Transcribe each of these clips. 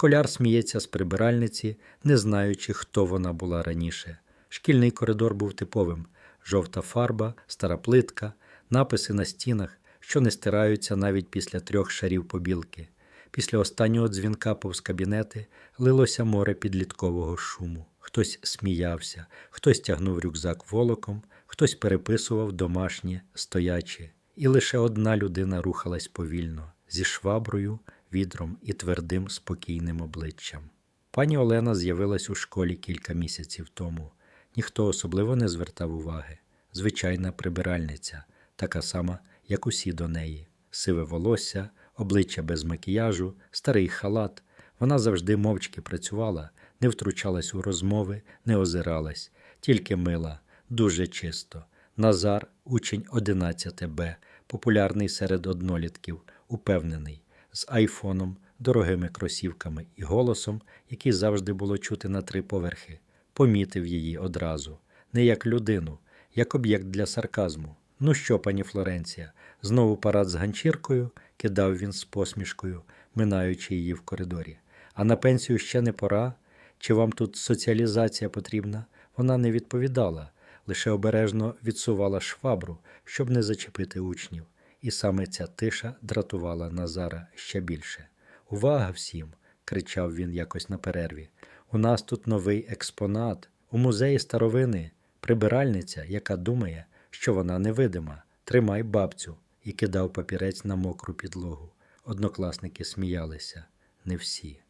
Школяр сміється з прибиральниці, не знаючи, хто вона була раніше. Шкільний коридор був типовим: жовта фарба, стара плитка, написи на стінах, що не стираються навіть після трьох шарів побілки. Після останнього дзвінка повз кабінети лилося море підліткового шуму. Хтось сміявся, хтось тягнув рюкзак волоком, хтось переписував домашнє стояче. І лише одна людина рухалась повільно, зі шваброю, відром і твердим спокійним обличчям. Пані Олена з'явилась у школі кілька місяців тому. Ніхто особливо не звертав уваги. Звичайна прибиральниця, така сама, як усі до неї. Сиве волосся, обличчя без макіяжу, старий халат. Вона завжди мовчки працювала, не втручалась у розмови, не озиралась, тільки мила, дуже чисто. Назар, учень 11 Б, популярний серед однолітків, упевнений, з айфоном, дорогими кросівками і голосом, який завжди було чути на три поверхи, помітив її одразу, не як людину, як об'єкт для сарказму. Ну що, пані Флоренція, знову парад з ганчіркою, кидав він з посмішкою, минаючи її в коридорі. А на пенсію ще не пора? Чи вам тут соціалізація потрібна? Вона не відповідала, лише обережно відсувала швабру, щоб не зачепити учнів. І саме ця тиша дратувала Назара ще більше. Увага всім! кричав він якось на перерві. У нас тут новий експонат. У музеї старовини прибиральниця, яка думає, що вона невидима. Тримай бабцю і кидав папірець на мокру підлогу. Однокласники сміялися, не всі.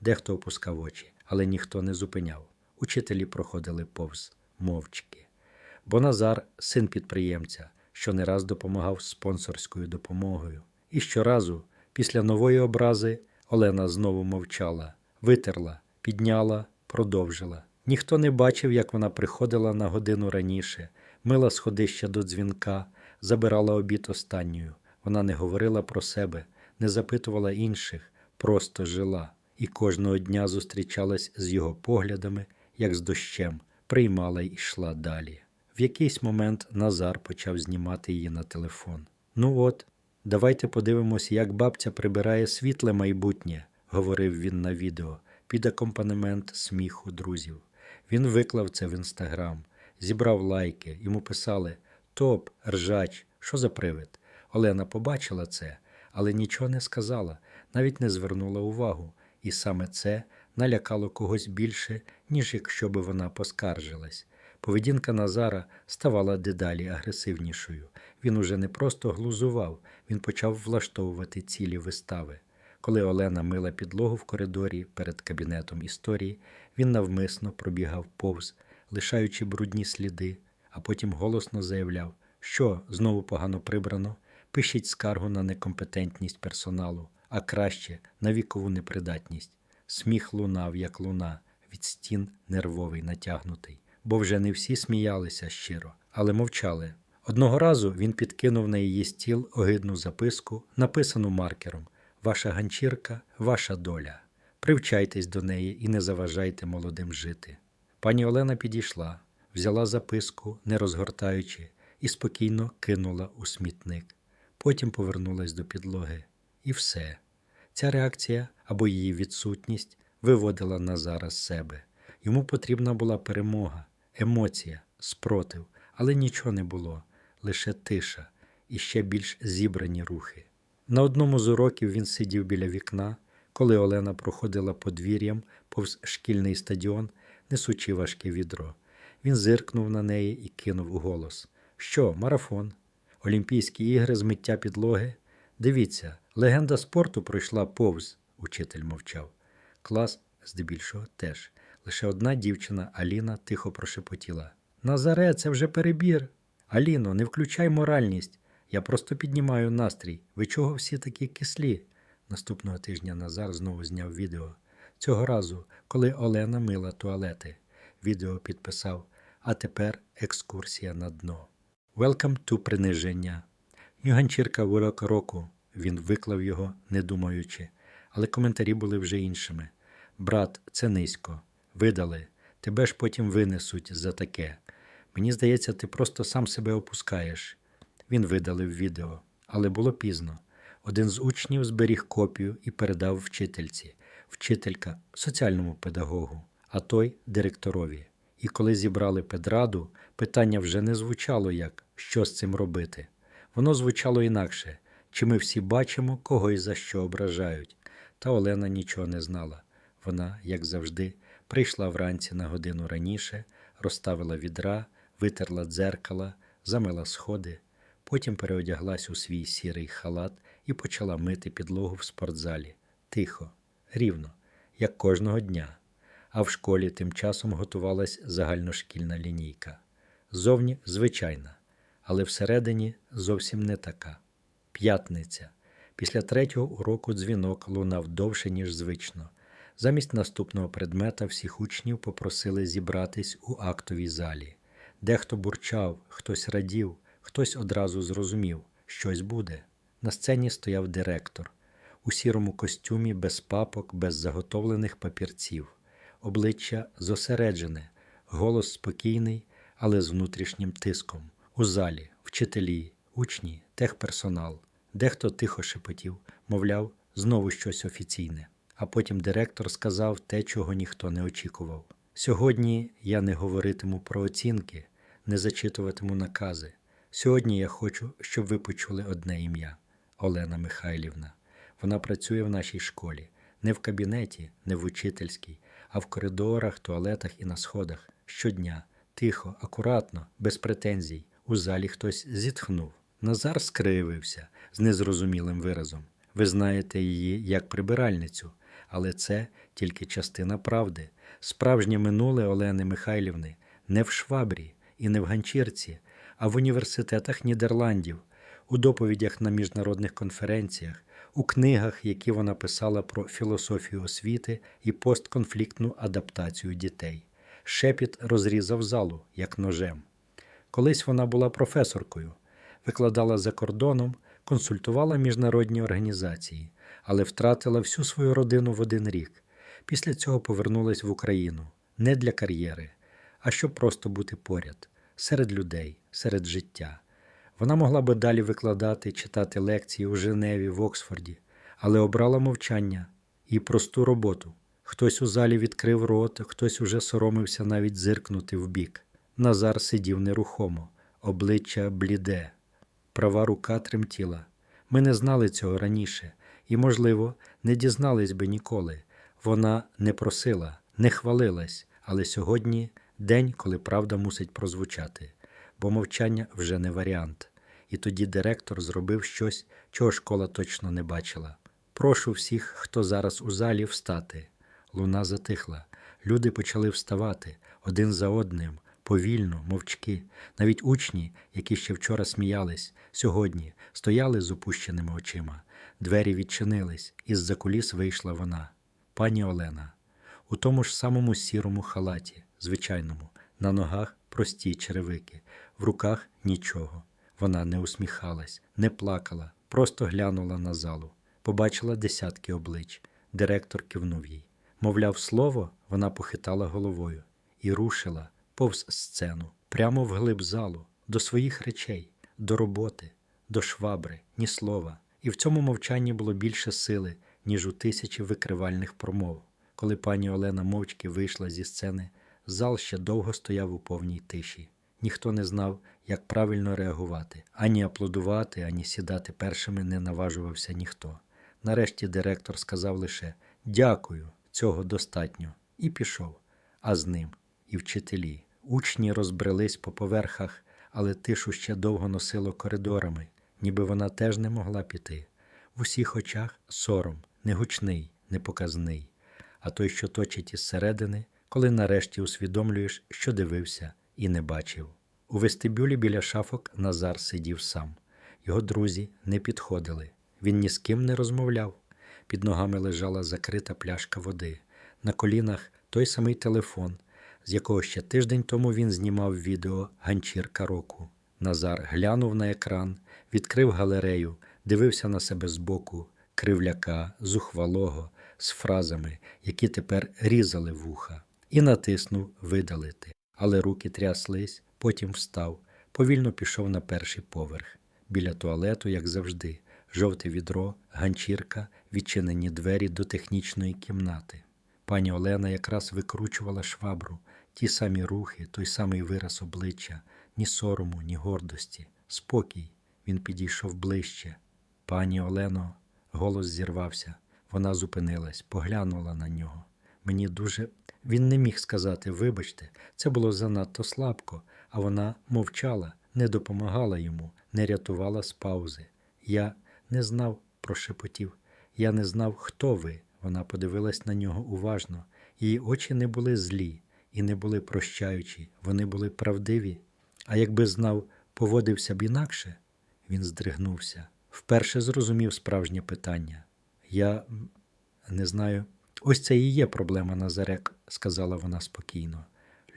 Дехто опускав очі, але ніхто не зупиняв. Учителі проходили повз мовчки. Бо Назар син підприємця, що не раз допомагав спонсорською допомогою. І щоразу, після нової образи, Олена знову мовчала, витерла, підняла, продовжила. Ніхто не бачив, як вона приходила на годину раніше, мила сходища до дзвінка, забирала обід останньою. Вона не говорила про себе, не запитувала інших, просто жила і кожного дня зустрічалась з його поглядами, як з дощем, приймала й йшла далі. В якийсь момент Назар почав знімати її на телефон. Ну от, давайте подивимось, як бабця прибирає світле майбутнє, говорив він на відео, під акомпанемент сміху друзів. Він виклав це в інстаграм, зібрав лайки, йому писали Топ, ржач, що за привид. Олена побачила це, але нічого не сказала, навіть не звернула увагу, і саме це налякало когось більше, ніж якщо би вона поскаржилась. Поведінка Назара ставала дедалі агресивнішою. Він уже не просто глузував, він почав влаштовувати цілі вистави. Коли Олена мила підлогу в коридорі перед кабінетом історії, він навмисно пробігав повз, лишаючи брудні сліди, а потім голосно заявляв, що знову погано прибрано, пишіть скаргу на некомпетентність персоналу, а краще на вікову непридатність. Сміх лунав, як луна, від стін нервовий натягнутий, бо вже не всі сміялися щиро, але мовчали. Одного разу він підкинув на її стіл огидну записку, написану маркером Ваша ганчірка, ваша доля. Привчайтесь до неї і не заважайте молодим жити. Пані Олена підійшла, взяла записку, не розгортаючи, і спокійно кинула у смітник. Потім повернулась до підлоги. І все. Ця реакція або її відсутність виводила Назара з себе. Йому потрібна була перемога, емоція, спротив, але нічого не було, лише тиша і ще більш зібрані рухи. На одному з уроків він сидів біля вікна, коли Олена проходила подвір'ям повз шкільний стадіон, несучи важке відро. Він зиркнув на неї і кинув голос: Що, марафон? Олімпійські ігри з миття підлоги? Дивіться, легенда спорту пройшла повз, учитель мовчав. Клас, здебільшого, теж. Лише одна дівчина, Аліна, тихо прошепотіла. Назаре, це вже перебір. Аліно, не включай моральність. Я просто піднімаю настрій. Ви чого всі такі кислі? Наступного тижня Назар знову зняв відео. Цього разу, коли Олена мила туалети. Відео підписав, а тепер екскурсія на дно. Welcome to приниження. Юганчірка вирок року. Він виклав його, не думаючи, але коментарі були вже іншими. Брат, це низько. Видали. Тебе ж потім винесуть за таке. Мені здається, ти просто сам себе опускаєш. Він видалив відео, але було пізно. Один з учнів зберіг копію і передав вчительці. вчителька соціальному педагогу, а той директорові. І коли зібрали педраду, питання вже не звучало як що з цим робити. Воно звучало інакше чи ми всі бачимо, кого і за що ображають. Та Олена нічого не знала. Вона, як завжди, прийшла вранці на годину раніше, розставила відра, витерла дзеркала, замила сходи, потім переодяглась у свій сірий халат і почала мити підлогу в спортзалі. Тихо, рівно, як кожного дня. А в школі тим часом готувалась загальношкільна лінійка. Зовні звичайна, але всередині зовсім не така. П'ятниця. Після третього уроку дзвінок лунав довше, ніж звично. Замість наступного предмета всіх учнів попросили зібратись у актовій залі. Дехто бурчав, хтось радів, хтось одразу зрозумів, щось буде. На сцені стояв директор у сірому костюмі, без папок, без заготовлених папірців, обличчя зосереджене, голос спокійний, але з внутрішнім тиском. У залі, вчителі, учні, техперсонал. Дехто тихо шепотів, мовляв, знову щось офіційне. А потім директор сказав те, чого ніхто не очікував. Сьогодні я не говоритиму про оцінки, не зачитуватиму накази. Сьогодні я хочу, щоб ви почули одне ім'я Олена Михайлівна. Вона працює в нашій школі, не в кабінеті, не в учительській, а в коридорах, туалетах і на сходах. Щодня, тихо, акуратно, без претензій. У залі хтось зітхнув. Назар скривився з незрозумілим виразом. Ви знаєте її як прибиральницю, але це тільки частина правди. Справжнє минуле Олени Михайлівни не в Швабрі і не в Ганчірці, а в університетах Нідерландів, у доповідях на міжнародних конференціях, у книгах, які вона писала про філософію освіти і постконфліктну адаптацію дітей. Шепіт розрізав залу, як ножем. Колись вона була професоркою, викладала за кордоном, консультувала міжнародні організації, але втратила всю свою родину в один рік. Після цього повернулась в Україну не для кар'єри, а щоб просто бути поряд, серед людей, серед життя. Вона могла би далі викладати, читати лекції у Женеві, в Оксфорді, але обрала мовчання і просту роботу. Хтось у залі відкрив рот, хтось уже соромився навіть зиркнути вбік. Назар сидів нерухомо, обличчя бліде, права рука тремтіла. Ми не знали цього раніше і, можливо, не дізнались би ніколи. Вона не просила, не хвалилась, але сьогодні день, коли правда мусить прозвучати, бо мовчання вже не варіант. І тоді директор зробив щось, чого школа точно не бачила. Прошу всіх, хто зараз у залі, встати. Луна затихла. Люди почали вставати один за одним, повільно, мовчки. Навіть учні, які ще вчора сміялись, сьогодні стояли з опущеними очима. Двері відчинились, із за куліс вийшла вона. Пані Олена, у тому ж самому сірому халаті, звичайному, на ногах прості черевики, в руках нічого. Вона не усміхалась, не плакала, просто глянула на залу, побачила десятки облич. Директор кивнув їй. Мовляв, слово, вона похитала головою і рушила повз сцену, прямо в глиб залу, до своїх речей, до роботи, до швабри, ні слова. І в цьому мовчанні було більше сили, ніж у тисячі викривальних промов. Коли пані Олена мовчки вийшла зі сцени, зал ще довго стояв у повній тиші. Ніхто не знав, як правильно реагувати. Ані аплодувати, ані сідати першими не наважувався ніхто. Нарешті директор сказав лише дякую, цього достатньо, і пішов. А з ним і вчителі. Учні розбрелись по поверхах, але тишу ще довго носило коридорами, ніби вона теж не могла піти. В усіх очах сором, негучний, непоказний, а той, що точить із середини, коли нарешті усвідомлюєш, що дивився і не бачив. У вестибюлі біля шафок Назар сидів сам. Його друзі не підходили. Він ні з ким не розмовляв. Під ногами лежала закрита пляшка води. На колінах той самий телефон, з якого ще тиждень тому він знімав відео Ганчірка року. Назар глянув на екран, відкрив галерею, дивився на себе збоку, кривляка, зухвалого, з фразами, які тепер різали вуха, і натиснув видалити. Але руки тряслись, потім встав, повільно пішов на перший поверх. Біля туалету, як завжди, жовте відро, ганчірка, відчинені двері до технічної кімнати. Пані Олена якраз викручувала швабру, ті самі рухи, той самий вираз обличчя, ні сорому, ні гордості. Спокій. Він підійшов ближче. Пані Олено, голос зірвався. Вона зупинилась, поглянула на нього. Мені дуже. Він не міг сказати, вибачте, це було занадто слабко, а вона мовчала, не допомагала йому, не рятувала з паузи. Я не знав, прошепотів. Я не знав, хто ви. Вона подивилась на нього уважно. Її очі не були злі і не були прощаючі, вони були правдиві. А якби знав, поводився б інакше, він здригнувся. Вперше зрозумів справжнє питання. Я не знаю. Ось це і є проблема Назарек, сказала вона спокійно.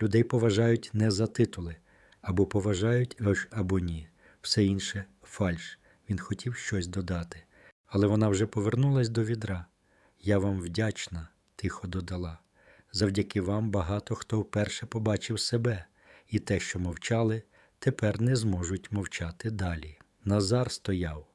Людей поважають не за титули, або поважають, аж або ні. Все інше фальш. Він хотів щось додати. Але вона вже повернулась до відра. Я вам вдячна, тихо додала. Завдяки вам багато хто вперше побачив себе, і те, що мовчали, тепер не зможуть мовчати далі. Назар стояв,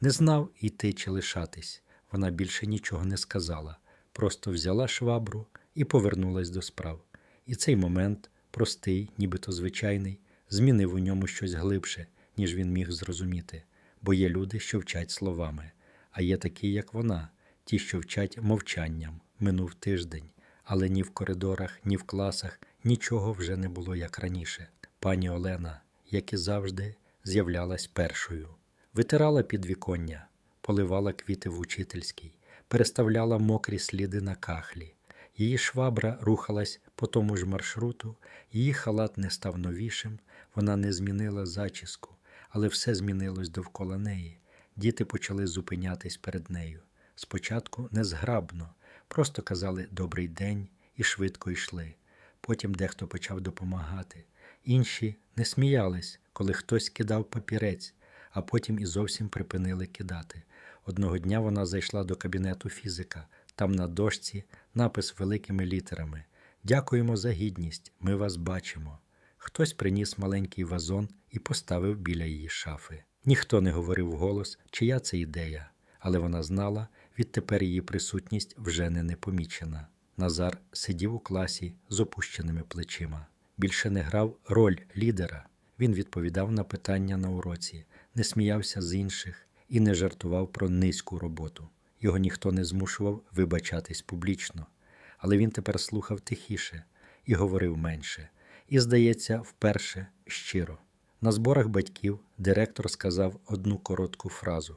не знав іти чи лишатись. Вона більше нічого не сказала, просто взяла швабру і повернулась до справ. І цей момент, простий, нібито звичайний, змінив у ньому щось глибше, ніж він міг зрозуміти, бо є люди, що вчать словами, а є такі, як вона, ті, що вчать мовчанням. Минув тиждень, але ні в коридорах, ні в класах нічого вже не було як раніше. Пані Олена, як і завжди, з'являлась першою. Витирала підвіконня, поливала квіти в учительській, переставляла мокрі сліди на кахлі. Її швабра рухалась по тому ж маршруту, її халат не став новішим, вона не змінила зачіску, але все змінилось довкола неї. Діти почали зупинятись перед нею. Спочатку незграбно, просто казали добрий день і швидко йшли. Потім дехто почав допомагати. Інші не сміялись, коли хтось кидав папірець, а потім і зовсім припинили кидати. Одного дня вона зайшла до кабінету фізика. Там на дошці напис великими літерами Дякуємо за гідність, ми вас бачимо. Хтось приніс маленький вазон і поставив біля її шафи. Ніхто не говорив голос, чия це ідея, але вона знала, відтепер її присутність вже не непомічена. Назар сидів у класі з опущеними плечима. Більше не грав роль лідера. Він відповідав на питання на уроці, не сміявся з інших і не жартував про низьку роботу. Його ніхто не змушував вибачатись публічно, але він тепер слухав тихіше і говорив менше. І, здається, вперше щиро. На зборах батьків директор сказав одну коротку фразу: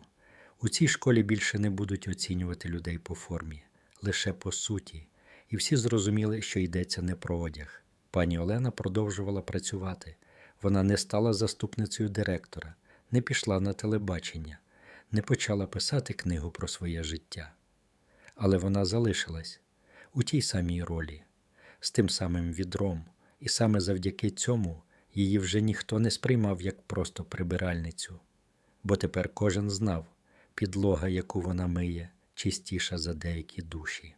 у цій школі більше не будуть оцінювати людей по формі, лише по суті. І всі зрозуміли, що йдеться не про одяг. Пані Олена продовжувала працювати. Вона не стала заступницею директора, не пішла на телебачення, не почала писати книгу про своє життя. Але вона залишилась у тій самій ролі, з тим самим відром, і саме завдяки цьому її вже ніхто не сприймав як просто прибиральницю, бо тепер кожен знав, підлога, яку вона миє, чистіша за деякі душі.